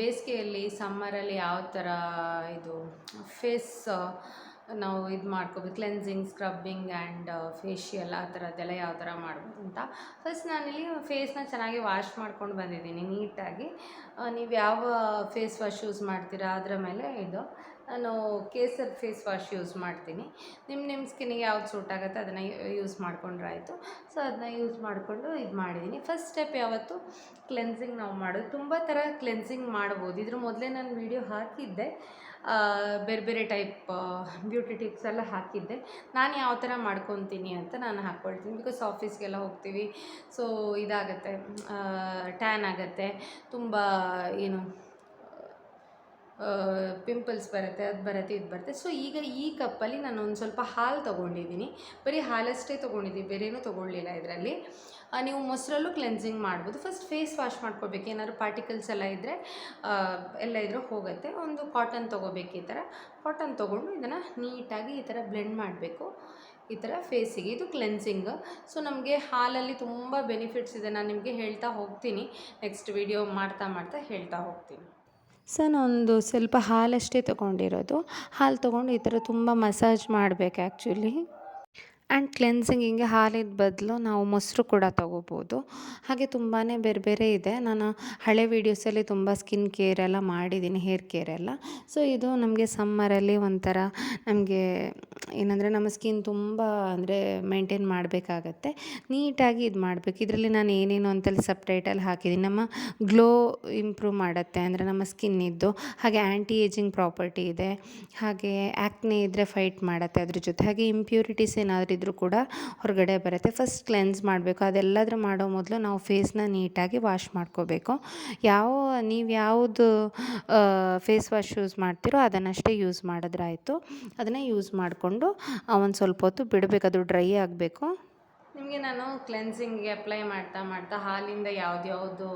ಬೇಸಿಗೆಯಲ್ಲಿ, ಸಮ್ಮರಲ್ಲಿ ಯಾವ ಥರ ಇದು, ಫೇಸ್, ನಾವು ಇದು ಮಾಡ್ಕೋಬೇಕು ಕ್ಲೆನ್ಸಿಂಗ್ ಸ್ಕ್ರಬ್ಬಿಂಗ್ ಆ್ಯಂಡ್ ಫೇಶಿಯಲ್ ಆ ಥರದ್ದೆಲ್ಲ ಯಾವ ಥರ ಮಾಡ್ಬೋದು ಅಂತ. ಫಸ್ಟ್ ನಾನಿಲ್ಲಿ ಫೇಸ್ನ ಚೆನ್ನಾಗಿ ವಾಶ್ ಮಾಡ್ಕೊಂಡು ಬಂದಿದ್ದೀನಿ ನೀಟಾಗಿ. ನೀವು ಯಾವ ಫೇಸ್ ವಾಶ್ ಯೂಸ್ ಮಾಡ್ತೀರಾ ಅದರ ಮೇಲೆ ಇದು. ನಾನು ಕೇಸರ್ ಫೇಸ್ ವಾಶ್ ಯೂಸ್ ಮಾಡ್ತೀನಿ. ನಿಮ್ಮ ನಿಮ್ಮ ಸ್ಕಿನ್ನಿಗೆ ಯಾವ್ದು ಸೂಟ್ ಆಗುತ್ತೆ ಅದನ್ನು ಯೂಸ್ ಮಾಡಿಕೊಂಡ್ರೆ ಆಯಿತು. ಸೊ ಅದನ್ನ ಯೂಸ್ ಮಾಡಿಕೊಂಡು ಇದು ಮಾಡಿದ್ದೀನಿ ಫಸ್ಟ್ ಸ್ಟೆಪ್ ಯಾವತ್ತು? ಕ್ಲೆನ್ಸಿಂಗ್ ನಾವು ಮಾಡೋದು. ತುಂಬ ಥರ ಕ್ಲೆನ್ಸಿಂಗ್ ಮಾಡ್ಬೋದು. ಇದ್ರ ಮೊದಲೇ ನಾನು ವೀಡಿಯೋ ಹಾಕಿದ್ದೆ. ಬೇರೆ ಬೇರೆ ಟೈಪ್ ಬ್ಯೂಟಿ ಟಿಪ್ಸ್ ಎಲ್ಲ ಹಾಕಿದ್ದೆ. ನಾನು ಯಾವ ಥರ ಮಾಡ್ಕೊತೀನಿ ಅಂತ ನಾನು ಹಾಕ್ಕೊಳ್ತೀನಿ ಬಿಕಾಸ್ ಆಫೀಸ್ಗೆಲ್ಲ ಹೋಗ್ತೀವಿ. ಸೊ ಇದಾಗತ್ತೆ. ಟ್ಯಾನ್ ಆಗುತ್ತೆ. ತುಂಬ, ಏನು ಪಿಂಪಲ್ಸ್ ಬರುತ್ತೆ, ಅದು ಬರುತ್ತೆ, ಇದು ಬರುತ್ತೆ. ಸೊ ಈಗ ಈ ಕಪ್ಪಲ್ಲಿ ನಾನು ಒಂದು ಸ್ವಲ್ಪ ಹಾಲು ತೊಗೊಂಡಿದ್ದೀನಿ. ಬರೀ ಹಾಲಷ್ಟೇ ತೊಗೊಂಡಿದ್ದೀನಿ, ಬೇರೇನೂ ತೊಗೊಳ್ಳಿಲ್ಲ ಇದರಲ್ಲಿ. ನೀವು ಮೊಸರಲ್ಲೂ ಕ್ಲೆನ್ಸಿಂಗ್ ಮಾಡ್ಬೋದು. ಫಸ್ಟ್ ಫೇಸ್ ವಾಶ್ ಮಾಡ್ಕೋಬೇಕು. ಏನಾದ್ರು ಪಾರ್ಟಿಕಲ್ಸ್ ಎಲ್ಲ ಇದ್ದರೆ ಎಲ್ಲ ಇದ್ರೂ ಹೋಗುತ್ತೆ. ಒಂದು ಕಾಟನ್ ತೊಗೋಬೇಕು ಈ ಥರ ಕಾಟನ್ ತೊಗೊಂಡು ಇದನ್ನು ನೀಟಾಗಿ ಈ ಥರ ಬ್ಲೆಂಡ್ ಮಾಡಬೇಕು. ಈ ಥರ ಫೇಸಿಗೆ ಇದು ಕ್ಲೆನ್ಸಿಂಗ್ ಸೊ ನಮಗೆ ಹಾಲಲ್ಲಿ ತುಂಬ ಬೆನಿಫಿಟ್ಸ್ ಇದೆ. ನಾನು ನಿಮಗೆ ಹೇಳ್ತಾ ಹೋಗ್ತೀನಿ. ನೆಕ್ಸ್ಟ್ ವಿಡಿಯೋ ಮಾಡ್ತಾ ಮಾಡ್ತಾ ಹೇಳ್ತಾ ಹೋಗ್ತೀನಿ. ಸೊ ನಾನೊಂದು ಸ್ವಲ್ಪ ಹಾಲಷ್ಟೇ ತೊಗೊಂಡಿರೋದು. ಹಾಲು ತೊಗೊಂಡು ಈ ಥರ ತುಂಬ ಮಸಾಜ್ ಮಾಡಬೇಕು ಆ್ಯಕ್ಚುಲಿ ಆ್ಯಂಡ್ ಕ್ಲೆನ್ಸಿಂಗಿಗೆ ಹಾಲಿನ ಬದಲು ನಾವು ಮೊಸರು ಕೂಡ ತೊಗೋಬೋದು. ಹಾಗೆ ತುಂಬಾ ಬೇರೆ ಬೇರೆ ಇದೆ. ನಾನು ಹಳೆ ವೀಡಿಯೋಸಲ್ಲಿ ತುಂಬ ಸ್ಕಿನ್ ಕೇರ್ ಎಲ್ಲ ಮಾಡಿದ್ದೀನಿ ಹೇರ್ ಕೇರ್ ಎಲ್ಲ. ಸೊ ಇದು ನಮಗೆ ಸಮ್ಮರಲ್ಲಿ ಒಂಥರ ನಮಗೆ ಏನಂದರೆ ನಮ್ಮ ಸ್ಕಿನ್ ತುಂಬ ಅಂದರೆ ಮೇಂಟೈನ್ ಮಾಡಬೇಕಾಗತ್ತೆ. ನೀಟಾಗಿ ಇದು ಮಾಡಬೇಕು. ಇದರಲ್ಲಿ ನಾನು ಏನೇನು ಅಂತೇಳಿ ಸಪ್ರೇಟಲ್ಲಿ ಹಾಕಿದ್ದೀನಿ ನಮ್ಮ ಗ್ಲೋ ಇಂಪ್ರೂವ್ ಮಾಡುತ್ತೆ ಅಂದರೆ ನಮ್ಮ ಸ್ಕಿನ್ನಿದ್ದು ಹಾಗೆ ಆ್ಯಂಟಿ ಏಜಿಂಗ್ ಪ್ರಾಪರ್ಟಿ ಇದೆ. ಹಾಗೆ ಆ್ಯಕ್ನೆ ಇದ್ದರೆ ಫೈಟ್ ಮಾಡುತ್ತೆ ಅದ್ರ ಜೊತೆ. ಹಾಗೆ ಇಂಪ್ಯೂರಿಟೀಸ್ ಏನಾದರೂ ಇದ್ದರೂ ಕೂಡ ಹೊರಗಡೆ ಬರುತ್ತೆ. ಫಸ್ಟ್ ಕ್ಲೆನ್ಸ್ ಮಾಡಬೇಕು. ಅದೆಲ್ಲಾದರೂ ಮಾಡೋ ಮೊದಲು ನಾವು ಫೇಸ್ನ ನೀಟಾಗಿ ವಾಶ್ ಮಾಡ್ಕೋಬೇಕು. ಯಾವ, ನೀವು ಯಾವುದು ಫೇಸ್ ವಾಶ್ ಯೂಸ್ ಮಾಡ್ತೀರೋ ಅದನ್ನಷ್ಟೇ ಯೂಸ್ ಮಾಡಿದ್ರಾಯಿತು ಅದನ್ನೇ ಯೂಸ್ ಮಾಡಿಕೊಂಡು ಒಂದು ಸ್ವಲ್ಪ ಹೊತ್ತು ಬಿಡಬೇಕು. ಅದು ಡ್ರೈ ಆಗಬೇಕು. ನಿಮಗೆ ನಾನು ಕ್ಲೆನ್ಸಿಂಗ್ಗೆ ಅಪ್ಲೈ ಮಾಡ್ತಾ ಮಾಡ್ತಾ ಹಾಲಿಂದ ಯಾವ್ದ್ಯಾವುದು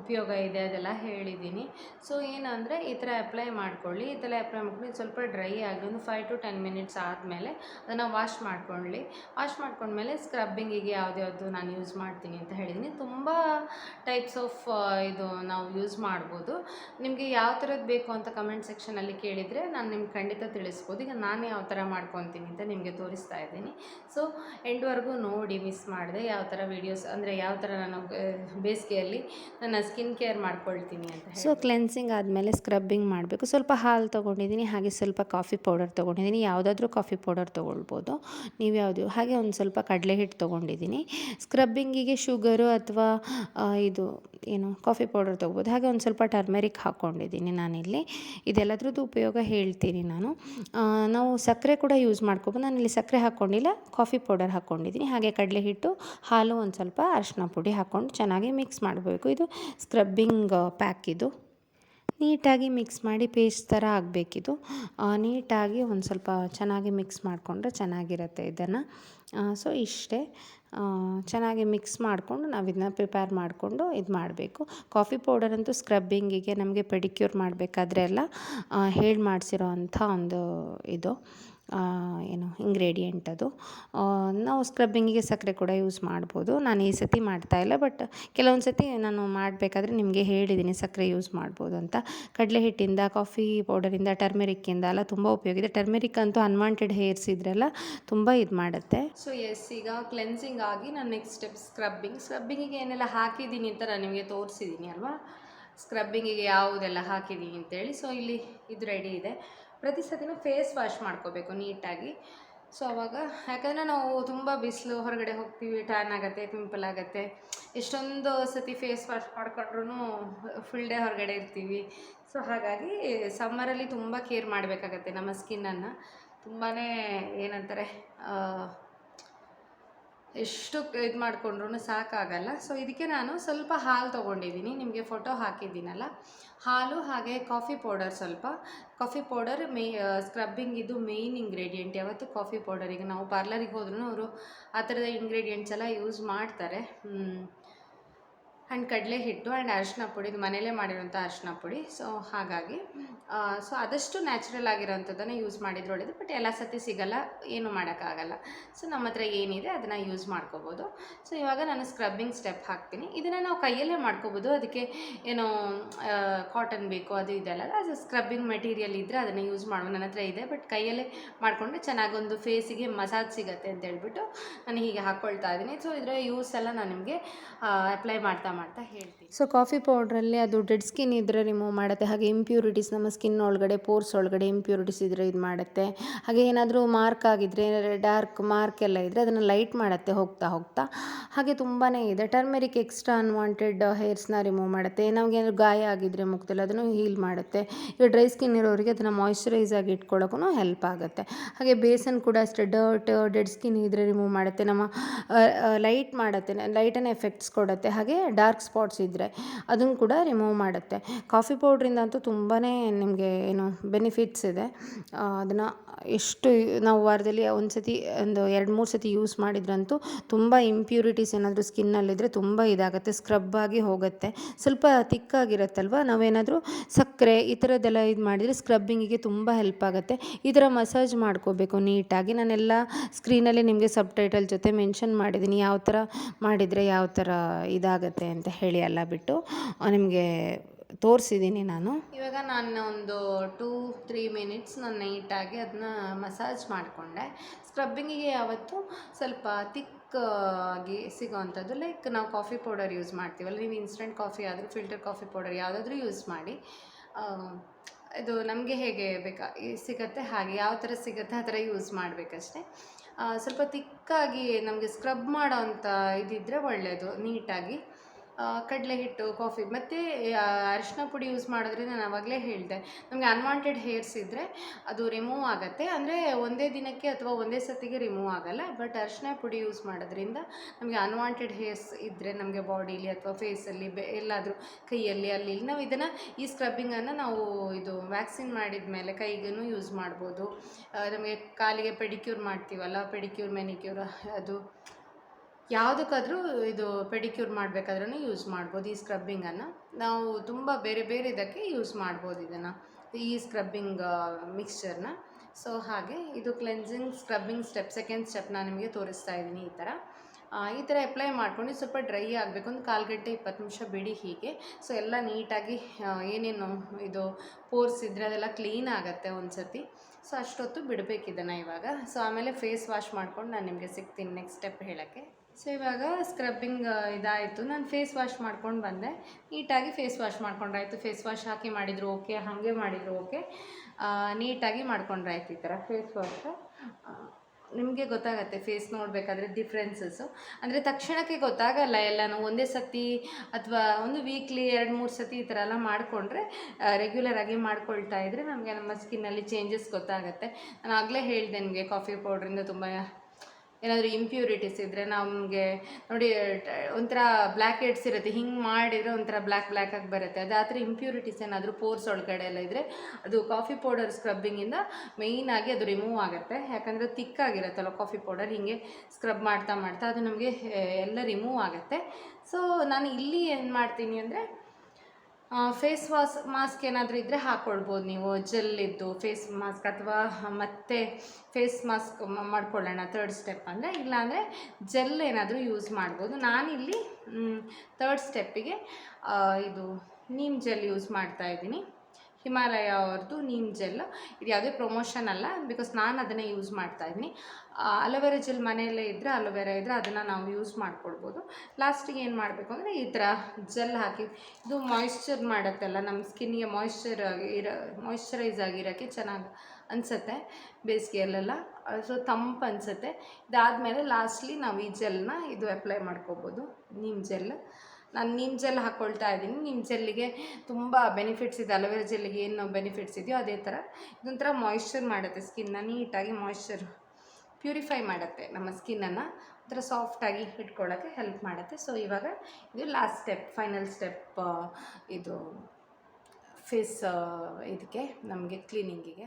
ಉಪಯೋಗ ಇದೆ ಅದೆಲ್ಲ ಹೇಳಿದ್ದೀನಿ. ಸೊ ಏನಂದರೆ ಈ ಥರ ಅಪ್ಲೈ ಮಾಡ್ಕೊಳ್ಳಿ. ಈ ಥರ ಅಪ್ಲೈ ಮಾಡ್ಕೊಂಡು ಸ್ವಲ್ಪ ಡ್ರೈ ಆಗಿ ಒಂದು ಫೈವ್ ಟು ಟೆನ್ ಮಿನಿಟ್ಸ್ ಆದಮೇಲೆ ಅದನ್ನು ವಾಶ್ ಮಾಡ್ಕೊಳ್ಳಿ. ವಾಶ್ ಮಾಡ್ಕೊಂಡ್ಮೇಲೆ ಸ್ಕ್ರಬ್ಬಿಂಗಿಗೆ ಯಾವ್ದ್ಯಾವುದು ನಾನು ಯೂಸ್ ಮಾಡ್ತೀನಿ ಅಂತ ಹೇಳಿದ್ದೀನಿ. ತುಂಬ ಟೈಪ್ಸ್ ಆಫ್ ಇದು ನಾವು ಯೂಸ್ ಮಾಡ್ಬೋದು. ನಿಮಗೆ ಯಾವ ಥರದ್ದು ಬೇಕು ಅಂತ ಕಮೆಂಟ್ ಸೆಕ್ಷನಲ್ಲಿ ಕೇಳಿದರೆ ನಾನು ನಿಮ್ಗೆ ಖಂಡಿತ ತಿಳಿಸ್ಬೋದು. ಈಗ ನಾನು ಯಾವ ಥರ ಮಾಡ್ಕೊತೀನಿ ಅಂತ ನಿಮಗೆ ತೋರಿಸ್ತಾ ಇದ್ದೀನಿ. ಸೊ ಎಂಡ್ವರೆಗೂ ನೋಡಿ ಮಿಸ್ ಮಾಡಿದೆ ಯಾವ ಥರ ವೀಡಿಯೋಸ್ ಅಂದರೆ ಯಾವ ಥರ ನಾನು ಬೇಸಿಗೆಯಲ್ಲಿ ನನ್ನ ಸ್ಕಿನ್ ಕೇರ್ ಮಾಡ್ಕೊಳ್ತೀನಿ ಅಂತ ಸೊ ಕ್ಲೆನ್ಸಿಂಗ್ ಆದಮೇಲೆ ಸ್ಕ್ರಬ್ಬಿಂಗ್ ಮಾಡಬೇಕು. ಸ್ವಲ್ಪ ಹಾಲು ತೊಗೊಂಡಿದ್ದೀನಿ ಹಾಗೆ ಸ್ವಲ್ಪ ಕಾಫಿ ಪೌಡರ್ ತೊಗೊಂಡಿದ್ದೀನಿ ಯಾವುದಾದ್ರೂ ಕಾಫಿ ಪೌಡರ್ ತೊಗೊಳ್ಬೋದು. ನೀವು ಯಾವುದು ಹಾಗೆ ಒಂದು ಸ್ವಲ್ಪ ಕಡಲೆ ಹಿಟ್ಟು ತೊಗೊಂಡಿದ್ದೀನಿ ಸ್ಕ್ರಬ್ಬಿಂಗಿಗೆ ಶುಗರು ಅಥವಾ ಇದು ಏನು ಕಾಫಿ ಪೌಡರ್ ತೊಗೋಬೋದು. ಹಾಗೆ ಒಂದು ಸ್ವಲ್ಪ ಟರ್ಮೆರಿಕ್ ಹಾಕ್ಕೊಂಡಿದ್ದೀನಿ ನಾನಿಲ್ಲಿ. ಇದೆಲ್ಲದ್ರದ್ದು ಉಪಯೋಗ ಹೇಳ್ತೀನಿ ನಾನು. ನಾವು ಸಕ್ಕರೆ ಕೂಡ ಯೂಸ್ ಮಾಡ್ಕೊಬೋದು. ನಾನಿಲ್ಲಿ ಸಕ್ಕರೆ ಹಾಕ್ಕೊಂಡಿಲ್ಲ, ಕಾಫಿ ಪೌಡರ್ ಹಾಕ್ಕೊಂಡಿದ್ದೀನಿ. ಹಾಗೆ ಕಡಲೆ ಹಿಟ್ಟು, ಹಾಲು ಒಂದು ಸ್ವಲ್ಪ ಅರಿಶಿನ ಪುಡಿ ಹಾಕ್ಕೊಂಡು ಚೆನ್ನಾಗಿ ಮಿಕ್ಸ್ ಮಾಡಬೇಕು. ಇದು ಸ್ಕ್ರಬ್ಬಿಂಗ್ ಪ್ಯಾಕ್ ಇದು. ನೀಟಾಗಿ ಮಿಕ್ಸ್ ಮಾಡಿ ಪೇಸ್ಟ್ ಥರ ಆಗಬೇಕಿದು. ನೀಟಾಗಿ ಒಂದು ಸ್ವಲ್ಪ ಚೆನ್ನಾಗಿ ಮಿಕ್ಸ್ ಮಾಡಿಕೊಂಡ್ರೆ ಚೆನ್ನಾಗಿರುತ್ತೆ ಇದನ್ನು. ಸೊ ಇಷ್ಟೇ. ಚೆನ್ನಾಗಿ ಮಿಕ್ಸ್ ಮಾಡಿಕೊಂಡು ನಾವು ಇದನ್ನ ಪ್ರಿಪೇರ್ ಮಾಡಿಕೊಂಡು ಇದು ಮಾಡಬೇಕು. ಕಾಫಿ ಪೌಡರ್ ಅಂತೂ ಸ್ಕ್ರಬ್ಬಿಂಗಿಗೆ ನಮಗೆ ಪೆಡಿಕ್ಯೂರ್ ಮಾಡಬೇಕಾದ್ರೆ ಎಲ್ಲ ಹೇಳಿ ಮಾಡಿಸಿರೋ ಅಂಥ ಒಂದು ಇದು. ಏನು ಇಂಗ್ರೀಡಿಯೆಂಟ್ ಅದು. ನಾವು ಸ್ಕ್ರಬ್ಬಿಂಗಿಗೆ ಸಕ್ಕರೆ ಕೂಡ ಯೂಸ್ ಮಾಡ್ಬೋದು. ನಾನು ಈ ಸತಿ ಮಾಡ್ತಾಯಿಲ್ಲ ಬಟ್ ಕೆಲವೊಂದು ಸತಿ ನಾನು ಮಾಡಬೇಕಾದ್ರೆ ನಿಮಗೆ ಹೇಳಿದ್ದೀನಿ ಸಕ್ಕರೆ ಯೂಸ್ ಮಾಡ್ಬೋದು ಅಂತ. ಕಡಲೆ ಹಿಟ್ಟಿಂದ ಕಾಫಿ ಪೌಡರಿಂದ ಟರ್ಮೆರಿಕ್ಕಿಂದ ಎಲ್ಲ ತುಂಬ ಉಪಯೋಗ ಇದೆ. ಟರ್ಮೆರಿಕ್ ಅಂತೂ ಅನ್ವಾಂಟೆಡ್ ಹೇರ್ಸ್ ಇದ್ರೆಲ್ಲ ತುಂಬ ಇದು ಮಾಡುತ್ತೆ. ಸೊ ಎಸ್ ಈಗ ಕ್ಲೆನ್ಸಿಂಗ್ ಆಗಿ ನಾನು ನೆಕ್ಸ್ಟ್ ಸ್ಟೆಪ್ ಸ್ಕ್ರಬ್ಬಿಂಗ್ ಸ್ಕ್ರಬ್ಬಿಂಗಿಗೆ ಏನೆಲ್ಲ ಹಾಕಿದ್ದೀನಿ ಅಂತ ನಾನು ನಿಮಗೆ ತೋರಿಸಿದ್ದೀನಿ ಅಲ್ವಾ? ಸ್ಕ್ರಬ್ಬಿಂಗಿಗೆ ಯಾವುದೆಲ್ಲ ಹಾಕಿದ್ದೀನಿ ಅಂತೇಳಿ. ಸೊ ಇಲ್ಲಿ ಇದು ರೆಡಿ ಇದೆ. ಪ್ರತಿ ಸತಿನೂ ಫೇಸ್ ವಾಶ್ ಮಾಡ್ಕೋಬೇಕು ನೀಟಾಗಿ. ಸೊ ಅವಾಗ ಯಾಕಂದರೆ ನಾವು ತುಂಬ ಬಿಸಿಲು, ಹೊರಗಡೆ ಹೋಗ್ತೀವಿ ಟ್ಯಾನ್ ಆಗುತ್ತೆ ಪಿಂಪಲ್ ಆಗುತ್ತೆ. ಎಷ್ಟೊಂದು ಸತಿ ಫೇಸ್ ವಾಶ್ ಮಾಡ್ಕೊಂಡ್ರೂ ಫುಲ್ ಡೇ ಹೊರಗಡೆ ಇರ್ತೀವಿ. ಸೊ ಹಾಗಾಗಿ ಸಮ್ಮರಲ್ಲಿ ತುಂಬ ಕೇರ್ ಮಾಡಬೇಕಾಗತ್ತೆ ನಮ್ಮ ಸ್ಕಿನ್ನನ್ನು ತುಂಬಾ ಏನಂತಾರೆ ಎಷ್ಟು ಇದು ಮಾಡಿಕೊಂಡ್ರೂ ಸಾಕಾಗಲ್ಲ. ಸೊ ಇದಕ್ಕೆ ನಾನು ಸ್ವಲ್ಪ ಹಾಲು ತೊಗೊಂಡಿದ್ದೀನಿ ನಿಮಗೆ ಫೋಟೋ ಹಾಕಿದ್ದೀನಲ್ಲ. ಹಾಲು ಹಾಗೆ ಕಾಫಿ ಪೌಡರ್ ಸ್ವಲ್ಪ. ಕಾಫಿ ಪೌಡರ್ ಮೇ ಸ್ಕ್ರಬ್ಬಿಂಗ್ ಇದು ಮೇಯ್ನ್ ಇಂಗ್ರೀಡಿಯೆಂಟ್ ಯಾವತ್ತು ಕಾಫಿ ಪೌಡರ್ ಈಗ ನಾವು ಪಾರ್ಲರಿಗೆ ಹೋದ್ರೂ ಅವರು ಆ ಥರದ ಇಂಗ್ರೀಡಿಯೆಂಟ್ಸ್ ಎಲ್ಲ ಯೂಸ್ ಮಾಡ್ತಾರೆ. ಆ್ಯಂಡ್ ಕಡಲೆ ಹಿಟ್ಟು ಆ್ಯಂಡ್ ಅರಿಶಿನ ಪುಡಿ, ಇದು ಮನೇಲೇ ಮಾಡಿರೋಂಥ ಅರಿಶಿನ ಪುಡಿ. ಸೊ ಹಾಗಾಗಿ ಸೊ ಆದಷ್ಟು ನ್ಯಾಚುರಲ್ ಆಗಿರೋಂಥದ್ದನ್ನು ಯೂಸ್ ಮಾಡಿದ್ರೆ ಒಳ್ಳೆಯದು ಬಟ್ ಎಲ್ಲ ಸತಿ ಸಿಗಲ್ಲ, ಏನು ಮಾಡೋಕ್ಕಾಗಲ್ಲ. ಸೊ ನಮ್ಮ ಹತ್ರ ಏನಿದೆ, ಅದನ್ನು ಯೂಸ್ ಮಾಡ್ಕೋಬೋದು. ಸೊ ಇವಾಗ ನಾನು ಸ್ಕ್ರಬ್ಬಿಂಗ್ ಸ್ಟೆಪ್ ಹಾಕ್ತೀನಿ. ಇದನ್ನು ನಾವು ಕೈಯಲ್ಲೇ ಮಾಡ್ಕೋಬೋದು. ಅದಕ್ಕೆ ಏನೋ ಕಾಟನ್ ಬೇಕು, ಅದು ಇದೆಲ್ಲ ಅದು ಸ್ಕ್ರಬ್ಬಿಂಗ್ ಮೆಟೀರಿಯಲ್ ಇದ್ದರೆ ಅದನ್ನು ಯೂಸ್ ಮಾಡೋ ನನ್ನ ಹತ್ರ ಇದೆ ಬಟ್ ಕೈಯಲ್ಲೇ ಮಾಡಿಕೊಂಡ್ರೆ ಚೆನ್ನಾಗೊಂದು ಫೇಸಿಗೆ ಮಸಾಜ್ ಸಿಗುತ್ತೆ ಅಂತ ಹೇಳ್ಬಿಟ್ಟು ನಾನು ಹೀಗೆ ಹಾಕ್ಕೊಳ್ತಾ ಇದ್ದೀನಿ. ಸೊ ಇದರ ಯೂಸ್ ಎಲ್ಲ ನಾನು ನಿಮಗೆ ಅಪ್ಲೈ ಮಾಡ್ತಾ ಮಾಡ್ತಾ ಹೇಳ್ತೀನಿ ಸೊ ಕಾಫಿ ಪೌಡ್ರಲ್ಲಿ ಅದು ಡೆಡ್ ಸ್ಕಿನ್ ಇದ್ದರೆ ರಿಮೂವ್ ಮಾಡುತ್ತೆ. ಹಾಗೆ ಇಂಪ್ಯೂರಿಟೀಸ್ ನಮ್ಮ ಸ್ಕಿನ್ ಒಳಗಡೆ ಪೋರ್ಸ್ ಒಳಗಡೆ ಇಂಪ್ಯೂರಿಟೀಸ್ ಇದ್ದರೆ ಇದು ಮಾಡುತ್ತೆ. ಹಾಗೆ ಏನಾದರೂ ಮಾರ್ಕ್ ಆಗಿದ್ರೆ ಡಾರ್ಕ್ ಮಾರ್ಕ್ ಎಲ್ಲ ಇದ್ದರೆ ಅದನ್ನು ಲೈಟ್ ಮಾಡುತ್ತೆ ಹೋಗ್ತಾ ಹೋಗ್ತಾ. ಹಾಗೆ ತುಂಬಾ ಇದೆ. ಟರ್ಮೆರಿಕ್ ಎಕ್ಸ್ಟ್ರಾ ಅನ್ವಾಂಟೆಡ್ ಹೇರ್ಸ್ನ ರಿಮೂವ್ ಮಾಡುತ್ತೆ. ನಮಗೇನಾದ್ರು ಗಾಯ ಆಗಿದ್ರೆ ಮುಖದಲ್ಲಿ ಅದನ್ನು ಹೀಲ್ ಮಾಡುತ್ತೆ. ಈಗ ಡ್ರೈ ಸ್ಕಿನ್ ಇರೋರಿಗೆ ಅದನ್ನು ಮಾಯ್ಶ್ಚರೈಸ್ ಆಗಿ ಇಟ್ಕೊಳ್ಳೋಕ್ಕೂ ಹೆಲ್ಪ್ ಆಗುತ್ತೆ. ಹಾಗೆ ಬೇಸನ್ ಕೂಡ ಅಷ್ಟೇ ಡರ್ಟ್ ಡೆಡ್ ಸ್ಕಿನ್ ಇದ್ದರೆ ರಿಮೂವ್ ಮಾಡುತ್ತೆ. ನಮ್ಮ ಲೈಟ್ ಮಾಡುತ್ತೆ. ಲೈಟನ್ನು ಎಫೆಕ್ಟ್ಸ್ ಕೊಡುತ್ತೆ. ಹಾಗೆ ಡಾರ್ಕ್ ಸ್ಪಾಟ್ಸ್ ಇದ್ದರೆ ಅದನ್ನು ಕೂಡ ರಿಮೂವ್ ಮಾಡುತ್ತೆ. ಕಾಫಿ ಪೌಡ್ರಿಂದ ಅಂತೂ ತುಂಬಾ ನಿಮಗೆ ಏನು ಬೆನಿಫಿಟ್ಸ್ ಇದೆ. ಅದನ್ನು ಎಷ್ಟು ನಾವು ವಾರದಲ್ಲಿ ಒಂದು ಸತಿ ಒಂದು ಎರಡು ಮೂರು ಸತಿ ಯೂಸ್ ಮಾಡಿದ್ರಂತೂ ತುಂಬ ಇಂಪ್ಯೂರಿಟೀಸ್ ಏನಾದರೂ ಸ್ಕಿನ್ನಲ್ಲಿದ್ದರೆ ತುಂಬ ಇದಾಗುತ್ತೆ ಸ್ಕ್ರಬ್ ಆಗಿ ಹೋಗುತ್ತೆ. ಸ್ವಲ್ಪ ತಿಕ್ಕಾಗಿರುತ್ತಲ್ವ? ನಾವೇನಾದರೂ ಸಕ್ಕರೆ ಈ ಥರದ್ದೆಲ್ಲ ಇದು ಮಾಡಿದರೆ ಸ್ಕ್ರಬ್ಬಿಂಗಿಗೆ ತುಂಬ ಹೆಲ್ಪ್ ಆಗುತ್ತೆ. ಈ ಥರ ಮಸಾಜ್ ಮಾಡ್ಕೋಬೇಕು ನೀಟಾಗಿ. ನಾನೆಲ್ಲ ಸ್ಕ್ರೀನಲ್ಲಿ ನಿಮಗೆ ಸಬ್ ಟೈಟಲ್ ಜೊತೆ ಮೆನ್ಷನ್ ಮಾಡಿದ್ದೀನಿ ಯಾವ ಥರ ಮಾಡಿದರೆ ಯಾವ ಥರ ಇದಾಗುತ್ತೆ ಅಂತ. ಹೇಳಿ ಎಲ್ಲ ಬಿಟ್ಟು ನಿಮಗೆ ತೋರಿಸಿದ್ದೀನಿ ನಾನು. ಇವಾಗ ನಾನು ಒಂದು ಟೂ ತ್ರೀ ಮಿನಿಟ್ಸ್ ನಾನು ನೀಟಾಗಿ ಅದನ್ನ ಮಸಾಜ್ ಮಾಡಿಕೊಂಡೆ. ಸ್ಕ್ರಬ್ಬಿಂಗಿಗೆ ಯಾವತ್ತು ಸ್ವಲ್ಪ ತಿಕ್ ಆಗಿ ಸಿಗೋವಂಥದ್ದು ಲೈಕ್ ನಾವು ಕಾಫಿ ಪೌಡರ್ ಯೂಸ್ ಮಾಡ್ತೀವಲ್ಲ, ನೀವು ಇನ್ಸ್ಟೆಂಟ್ ಕಾಫಿ ಆದರೂ ಫಿಲ್ಟರ್ ಕಾಫಿ ಪೌಡರ್ ಯಾವುದಾದ್ರೂ ಯೂಸ್ ಮಾಡಿ. ಇದು ನಮಗೆ ಹೇಗೆ ಬೇಕಾ ಸಿಗತ್ತೆ ಹಾಗೆ, ಯಾವ ಥರ ಸಿಗತ್ತೆ ಆ ಥರ ಯೂಸ್ ಮಾಡಬೇಕಷ್ಟೆ. ಸ್ವಲ್ಪ ತಿಕ್ಕಾಗಿ ನಮಗೆ ಸ್ಕ್ರಬ್ ಮಾಡೋ ಅಂಥ ಇದಿದ್ದರೆ ಒಳ್ಳೆಯದು ನೀಟಾಗಿ. ಕಡಲೆ ಹಿಟ್ಟು ಕಾಫಿ ಮತ್ತು ಅರಿಶಿನ ಪುಡಿ ಯೂಸ್ ಮಾಡೋದ್ರಿಂದ ನಾನು ಆವಾಗಲೇ ಹೇಳಿದೆ. ನಮಗೆ ಅನ್ವಾಂಟೆಡ್ ಹೇರ್ಸ್ ಇದ್ದರೆ ಅದು ರಿಮೂವ್ ಆಗುತ್ತೆ. ಅಂದರೆ ಒಂದೇ ದಿನಕ್ಕೆ ಅಥವಾ ಒಂದೇ ಸತಿಗೆ ರಿಮೂವ್ ಆಗಲ್ಲ. ಬಟ್ ಅರಿಶಿನ ಪುಡಿ ಯೂಸ್ ಮಾಡೋದ್ರಿಂದ ನಮಗೆ ಅನ್ವಾಂಟೆಡ್ ಹೇರ್ಸ್ ಇದ್ದರೆ ನಮಗೆ ಬಾಡಿಲಿ ಅಥವಾ ಫೇಸಲ್ಲಿ ಬೆ, ಎಲ್ಲಾದರೂ ಕೈಯಲ್ಲಿ, ಅಲ್ಲಿ ನಾವು ಇದನ್ನು ಈ ಸ್ಕ್ರಬ್ಬಿಂಗನ್ನು ನಾವು ಇದು ವ್ಯಾಕ್ಸಿನ್ ಮಾಡಿದ ಮೇಲೆ ಕೈಗೂ ಯೂಸ್ ಮಾಡ್ಬೋದು. ನಮಗೆ ಕಾಲಿಗೆ ಪೆಡಿಕ್ಯೂರ್ ಮಾಡ್ತೀವಲ್ಲ ಪೆಡಿಕ್ಯೂರ್ ಮೆನಿಕ್ಯೂರ್ ಅದು ಯಾವುದಕ್ಕಾದರೂ ಇದು ಪೆಡಿಕ್ಯೂರ್ ಮಾಡಬೇಕಾದ್ರೂ ಯೂಸ್ ಮಾಡ್ಬೋದು ಈ ಸ್ಕ್ರಬ್ಬಿಂಗನ್ನು. ನಾವು ತುಂಬ ಬೇರೆ ಬೇರೆ ಇದಕ್ಕೆ ಯೂಸ್ ಮಾಡ್ಬೋದು ಇದನ್ನು, ಈ ಸ್ಕ್ರಬ್ಬಿಂಗ್ ಮಿಕ್ಸ್ಚರ್ನ. ಸೊ ಹಾಗೆ ಇದು cleansing scrubbing step, second step ನಾನು ನಿಮಗೆ ತೋರಿಸ್ತಾ ಇದ್ದೀನಿ ಈ ಥರ. ಈ ಥರ ಅಪ್ಲೈ ಮಾಡ್ಕೊಂಡು ಸ್ವಲ್ಪ ಡ್ರೈ ಆಗಬೇಕು, ಒಂದು ಕಾಲು ಗಂಟೆ ಇಪ್ಪತ್ತು ನಿಮಿಷ ಬಿಡಿ ಹೀಗೆ. ಸೊ ಎಲ್ಲ ನೀಟಾಗಿ ಏನೇನು ಇದು ಪೋರ್ಸ್ ಇದ್ದರೆ ಅದೆಲ್ಲ ಕ್ಲೀನ್ ಆಗುತ್ತೆ ಒಂದು ಸತಿ ಸೊ ಅಷ್ಟೊತ್ತು ಬಿಡಬೇಕು ಇದನ್ನು ಇವಾಗ. ಸೊ ಆಮೇಲೆ ಫೇಸ್ ವಾಶ್ ಮಾಡ್ಕೊಂಡು ನಾನು ನಿಮಗೆ ಸಿಗ್ತೀನಿ ನೆಕ್ಸ್ಟ್ ಸ್ಟೆಪ್ ಹೇಳೋಕ್ಕೆ. ಸೊ ಇವಾಗ ಸ್ಕ್ರಬ್ಬಿಂಗ್ ಇದಾಯಿತು. ನಾನು ಫೇಸ್ ವಾಶ್ ಮಾಡ್ಕೊಂಡು ಬಂದೆ. ನೀಟಾಗಿ ಫೇಸ್ ವಾಶ್ ಮಾಡ್ಕೊಂಡ್ರಾಯ್ತು. ಫೇಸ್ ವಾಶ್ ಹಾಕಿ ಮಾಡಿದ್ರು ಓಕೆ ಹಾಗೆ ಮಾಡಿದರು ಓಕೆ ನೀಟಾಗಿ ಮಾಡ್ಕೊಂಡ್ರಾಯ್ತು ಈ ಥರ ಫೇಸ್ ವಾಶ್ ನಿಮಗೆ ಗೊತ್ತಾಗತ್ತೆ ಫೇಸ್ ನೋಡಬೇಕಾದ್ರೆ ಡಿಫ್ರೆನ್ಸಸ್ಸು ಅಂದರೆ ತಕ್ಷಣಕ್ಕೆ ಗೊತ್ತಾಗಲ್ಲ ಎಲ್ಲನೂ. ಒಂದೇ ಸತಿ ಅಥವಾ ಒಂದು ವೀಕ್ಲಿ ಎರಡು, ಮೂರು ಸತಿ ಈ ಥರ ಎಲ್ಲ ಮಾಡಿಕೊಂಡ್ರೆ ರೆಗ್ಯುಲರಾಗಿ ಮಾಡ್ಕೊಳ್ತಾ ಇದ್ದರೆ ನಮಗೆ ನಮ್ಮ ಸ್ಕಿನ್ನಲ್ಲಿ ಚೇಂಜಸ್ ಗೊತ್ತಾಗುತ್ತೆ. ನಾನು ಆಗಲೇ ಹೇಳಿದೆ ನಿಮಗೆ ಕಾಫಿ ಪೌಡ್ರಿಂದ ತುಂಬ ಏನಾದರೂ ಇಂಪ್ಯೂರಿಟೀಸ್ ಇದ್ದರೆ ನಮಗೆ ನೋಡಿ, ಒಂಥರ ಬ್ಲ್ಯಾಕ್ ಹೆಡ್ಸ್ ಇರುತ್ತೆ, ಹಿಂಗೆ ಮಾಡಿದರೆ ಒಂಥರ ಬ್ಲ್ಯಾಕ್ ಬ್ಲ್ಯಾಕ್ ಆಗಿ ಬರುತ್ತೆ. ಅದು ಆ ಥರ ಇಂಪ್ಯೂರಿಟೀಸ್ ಏನಾದರೂ ಪೋರ್ಸ್ ಒಳಗಡೆ ಎಲ್ಲ ಇದ್ದರೆ ಅದು ಕಾಫಿ ಪೌಡರ್ ಸ್ಕ್ರಬ್ಬಿಂಗಿಂದ ಮೇಯ್ನಾಗಿ ಅದು ರಿಮೂವ್ ಆಗುತ್ತೆ. ಯಾಕಂದರೆ ತಿಕ್ಕಾಗಿರುತ್ತಲ್ಲ ಕಾಫಿ ಪೌಡರ್ ಹೀಗೆ ಸ್ಕ್ರಬ್ ಮಾಡ್ತಾ ಮಾಡ್ತಾ ಅದು ನಮಗೆ ಎಲ್ಲ ರಿಮೂವ್ ಆಗುತ್ತೆ. ಸೊ ನಾನು ಇಲ್ಲಿ ಏನು ಮಾಡ್ತೀನಿ ಅಂದರೆ ಫೇಸ್ ವಾಸ್ ಮಾಸ್ಕ್ ಏನಾದರೂ ಇದ್ದರೆ ಹಾಕ್ಕೊಳ್ಬೋದು ನೀವು. ಜೆಲ್ಲಿದ್ದು ಫೇಸ್ ಮಾಸ್ಕ್ ಅಥವಾ ಮತ್ತೆ ಫೇಸ್ ಮಾಸ್ಕ್ ಮಾಡ್ಕೊಳ್ಳೋಣ ತರ್ಡ್ ಸ್ಟೆಪ್ ಅಂದರೆ. ಇಲ್ಲಾಂದರೆ ಜೆಲ್ ಏನಾದರೂ ಯೂಸ್ ಮಾಡ್ಬೋದು. ನಾನಿಲ್ಲಿ ತರ್ಡ್ ಸ್ಟೆಪ್ಪಿಗೆ ಇದು ನೀಮ್ ಜೆಲ್ ಯೂಸ್ ಮಾಡ್ತಾ ಇದ್ದೀನಿ. ಹಿಮಾಲಯ ಅವ್ರದ್ದು ನೀಮ್ ಜೆಲ್ ಇದು ಯಾವುದೇ ಪ್ರಮೋಷನ್ ಅಲ್ಲ ಬಿಕಾಸ್ ನಾನು ಅದನ್ನೇ ಯೂಸ್ ಮಾಡ್ತಾ ಇದ್ದೀನಿ. ಅಲೋವೆರಾ ಜೆಲ್ ಮನೆಯಲ್ಲೇ ಇದ್ದರೆ ಅಲೋವೆರಾ ಇದ್ದರೆ ಅದನ್ನು ನಾವು ಯೂಸ್ ಮಾಡ್ಕೊಳ್ಬೋದು. ಲಾಸ್ಟಿಗೆ ಏನು ಮಾಡಬೇಕು ಅಂದರೆ ಈ ಥರ ಜೆಲ್ ಹಾಕಿ, ಇದು ಮಾಯಿಶ್ಚರ್ ಮಾಡುತ್ತಲ್ಲ ನಮ್ಮ ಸ್ಕಿನ್ಗೆ ಮಾಯಿಶ್ಚರ್ ಇರೋ ಮಾಯಿಶ್ಚರೈಸ್ ಆಗಿರೋಕ್ಕೆ ಚೆನ್ನಾಗಿ ಅನಿಸುತ್ತೆ ಬೇಸಿಗೆಯಲ್ಲೆಲ್ಲ ಸೊ ತಂಪು ಅನಿಸುತ್ತೆ. ಇದಾದಮೇಲೆ ಲಾಸ್ಟ್ಲಿ ನಾವು ಈ ಜೆಲ್ನ ಇದು ಅಪ್ಲೈ ಮಾಡ್ಕೋಬೋದು ನೀಮ್ ಜೆಲ್ ನಾನು ನೀಮ್ ಜೆಲ್ ಹಾಕ್ಕೊಳ್ತಾ ಇದ್ದೀನಿ. ನೀಮ್ ಜೆಲ್ಲಿಗೆ ತುಂಬ ಬೆನಿಫಿಟ್ಸ್ ಇದೆ. ಅಲೋವೆರಾ ಜೆಲ್ಲಿಗೆ ಏನು ಬೆನಿಫಿಟ್ಸ್ ಇದೆಯೋ ಅದೇ ಥರ ಇದೊಂಥರ ಮಾಯಿಶ್ಚರ್ ಮಾಡುತ್ತೆ ಸ್ಕಿನ್ನ ನೀಟಾಗಿ ಮಾಯಿಶ್ಚರ್ ಪ್ಯೂರಿಫೈ ಮಾಡುತ್ತೆ ನಮ್ಮ ಸ್ಕಿನ್ನನ್ನು ಒಂಥರ ಸಾಫ್ಟಾಗಿ ಇಟ್ಕೊಳ್ಳೋಕ್ಕೆ ಹೆಲ್ಪ್ ಮಾಡುತ್ತೆ. ಸೊ ಇವಾಗ ಇದು ಲಾಸ್ಟ್ ಸ್ಟೆಪ್ ಫೈನಲ್ ಸ್ಟೆಪ್ ಇದು ಫೇಸ್ ಇದಕ್ಕೆ, ನಮಗೆ ಕ್ಲೀನಿಂಗಿಗೆ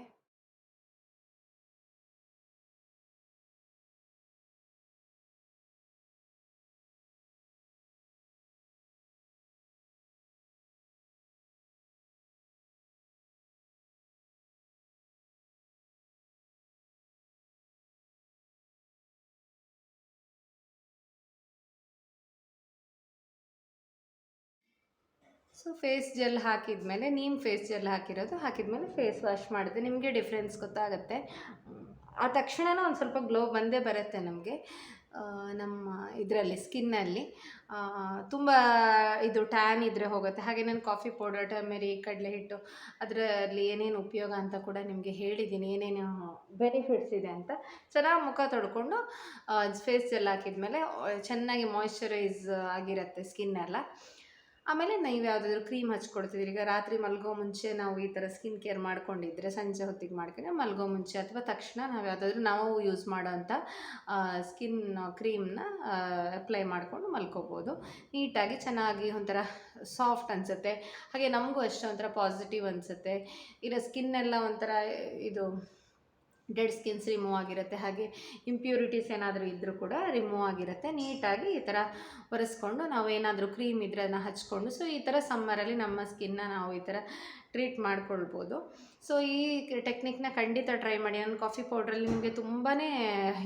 ಸೊ ಫೇಸ್ ಜೆಲ್ ಹಾಕಿದ್ಮೇಲೆ ನೀಮ್ ಫೇಸ್ ಜೆಲ್ ಹಾಕಿರೋದು ಹಾಕಿದ್ಮೇಲೆ ಫೇಸ್ ವಾಶ್ ಮಾಡಿದೆ. ನಿಮಗೆ ಡಿಫ್ರೆನ್ಸ್ ಗೊತ್ತಾಗುತ್ತೆ. ಆ ತಕ್ಷಣನೇ ಒಂದು ಸ್ವಲ್ಪ ಗ್ಲೋ ಬಂದೇ ಬರುತ್ತೆ ನಮಗೆ. ನಮ್ಮ ಇದರಲ್ಲಿ ಸ್ಕಿನ್ನಲ್ಲಿ ತುಂಬ ಇದು ಟ್ಯಾನ್ ಇದ್ದರೆ ಹೋಗುತ್ತೆ. ಹಾಗೆ ನಾನು ಕಾಫಿ ಪೌಡರ್ ಟರ್ಮೆರಿ ಕಡಲೆ ಹಿಟ್ಟು ಅದರಲ್ಲಿ ಏನೇನು ಉಪಯೋಗ ಅಂತ ಕೂಡ ನಿಮಗೆ ಹೇಳಿದ್ದೀನಿ ಏನೇನು ಬೆನಿಫಿಟ್ಸ್ ಇದೆ ಅಂತ. ಚೆನ್ನಾಗಿ ಮುಖ ತೊಡ್ಕೊಂಡು ಫೇಸ್ ಜೆಲ್ ಹಾಕಿದ್ಮೇಲೆ ಚೆನ್ನಾಗಿ ಮಾಯ್ಶ್ಚರೈಸ್ ಆಗಿರುತ್ತೆ ಸ್ಕಿನ್ ಎಲ್ಲ. ಆಮೇಲೆ ನೀವು ಯಾವುದಾದ್ರೂ ಕ್ರೀಮ್ ಹಚ್ಕೊಡ್ತಿದ್ದೀರಿ ಈಗ ರಾತ್ರಿ ಮಲಗೋ ಮುಂಚೆ ನಾವು ಈ ಥರ ಸ್ಕಿನ್ ಕೇರ್ ಮಾಡ್ಕೊಂಡಿದ್ರೆ, ಸಂಜೆ ಹೊತ್ತಿಗೆ ಮಾಡ್ಕೊಂಡ್ರೆ ಮಲಗೋ ಮುಂಚೆ ಅಥವಾ ತಕ್ಷಣ ನಾವು ಯಾವುದಾದ್ರೂ ನಾವು ಯೂಸ್ ಮಾಡೋವಂಥ ಸ್ಕಿನ್ ಕ್ರೀಮ್ನ ಅಪ್ಲೈ ಮಾಡಿಕೊಂಡು ಮಲ್ಕೋಬೋದು. ನೀಟಾಗಿ ಚೆನ್ನಾಗಿ ಒಂಥರ ಸಾಫ್ಟ್ ಅನಿಸುತ್ತೆ. ಹಾಗೆ ನಮಗೂ ಅಷ್ಟೇ ಒಂಥರ ಪಾಸಿಟಿವ್ ಅನಿಸುತ್ತೆ. ಇರೋ ಸ್ಕಿನ್ನೆಲ್ಲ ಒಂಥರ ಇದು ಡೆಡ್ ಸ್ಕಿನ್ಸ್ ರಿಮೂವ್ ಆಗಿರುತ್ತೆ, ಹಾಗೆ ಇಂಪ್ಯೂರಿಟೀಸ್ ಏನಾದರೂ ಇದ್ದರೂ ಕೂಡ ರಿಮೂವ್ ಆಗಿರುತ್ತೆ. ನೀಟಾಗಿ ಈ ಥರ ಒರೆಸ್ಕೊಂಡು ನಾವು ಏನಾದರೂ ಕ್ರೀಮ್ ಇದ್ದರೆ ಅದನ್ನ ಹಚ್ಕೊಂಡು ಸೊ ಈ ಥರ ಸಮ್ಮರಲ್ಲಿ ನಮ್ಮ ಸ್ಕಿನ್ನ ನಾವು ಈ ಥರ ಟ್ರೀಟ್ ಮಾಡ್ಕೊಳ್ಬೋದು. ಸೊ ಈ ಟೆಕ್ನಿಕ್ನ ಖಂಡಿತ ಟ್ರೈ ಮಾಡಿ. ನಾನು ಕಾಫಿ ಪೌಡ್ರಲ್ಲಿ ನಿಮಗೆ ತುಂಬಾ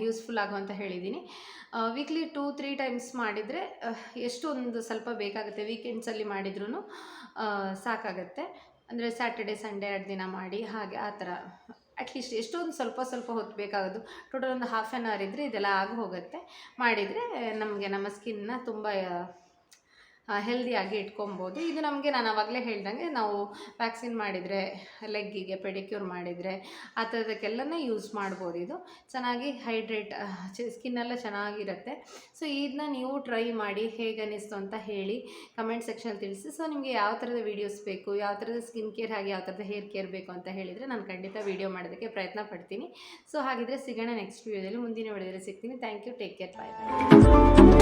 ಯೂಸ್ಫುಲ್ ಆಗುವಂತ ಹೇಳಿದ್ದೀನಿ ವೀಕ್ಲಿ ಟೂ ತ್ರೀ ಟೈಮ್ಸ್ ಮಾಡಿದರೆ ಎಷ್ಟು ಒಂದು ಸ್ವಲ್ಪ ಬೇಕಾಗುತ್ತೆ. ವೀಕೆಂಡ್ಸಲ್ಲಿ ಮಾಡಿದ್ರೂ ಸಾಕಾಗುತ್ತೆ. ಅಂದರೆ ಸ್ಯಾಟರ್ಡೆ ಸಂಡೇ ಎರಡು ದಿನ ಮಾಡಿ, ಹಾಗೆ ಆ ಥರ ಅಟ್ಲೀಸ್ಟ್ ಎಷ್ಟೊಂದು ಸ್ವಲ್ಪ ಸ್ವಲ್ಪ ಹೊತ್ತು ಬೇಕಾಗೋದು ಟೋಟಲ್ ಒಂದು ಹಾಫ್ ಆನ್ ಅವರ್ ಇದ್ದರೆ ಇದೆಲ್ಲ ಆಗಿ ಹೋಗುತ್ತೆ. ಮಾಡಿದರೆ ನಮಗೆ ನಮ್ಮ ಸ್ಕಿನ್ನ ತುಂಬ ಹೆಲ್ದಿಯಾಗಿ ಇಟ್ಕೊಬೋದು. ಇದು ನಮಗೆ ನಾನು ಆವಾಗಲೇ ಹೇಳ್ದಂಗೆ ನಾವು ವ್ಯಾಕ್ಸಿನ್ ಮಾಡಿದರೆ ಲೆಗ್ಗಿಗೆ ಪೆಡಿಕ್ಯೂರ್ ಮಾಡಿದರೆ ಆ ಥರದಕ್ಕೆಲ್ಲನೇ ಯೂಸ್ ಮಾಡ್ಬೋದು ಇದು. ಚೆನ್ನಾಗಿ ಹೈಡ್ರೇಟ್ ಸ್ಕಿನ್ನೆಲ್ಲ ಚೆನ್ನಾಗಿರುತ್ತೆ. ಸೊ ಇದನ್ನ ನೀವು ಟ್ರೈ ಮಾಡಿ ಹೇಗೆ ಅನ್ನಿಸ್ತು ಅಂತ ಹೇಳಿ ಕಮೆಂಟ್ ಸೆಕ್ಷನಲ್ಲಿ ತಿಳಿಸಿ. ಸೊ ನಿಮಗೆ ಯಾವ ಥರದ ವೀಡಿಯೋಸ್ ಬೇಕು, ಯಾವ ಥರದ ಸ್ಕಿನ್ ಕೇರ್ ಹಾಗೆ ಯಾವ ಥರದ ಹೇರ್ ಕೇರ್ ಬೇಕು ಅಂತ ಹೇಳಿದರೆ ನಾನು ಖಂಡಿತ ವೀಡಿಯೋ ಮಾಡೋದಕ್ಕೆ ಪ್ರಯತ್ನ ಪಡ್ತೀನಿ. ಸೊ ಹಾಗಿದ್ರೆ ಸಿಗೋಣ ನೆಕ್ಸ್ಟ್ ವೀಡಿಯೋದಲ್ಲಿ ಮುಂದಿನ ವಿಡಿಯೋದಲ್ಲಿ ಸಿಗ್ತೀನಿ. Thank you take care bye bye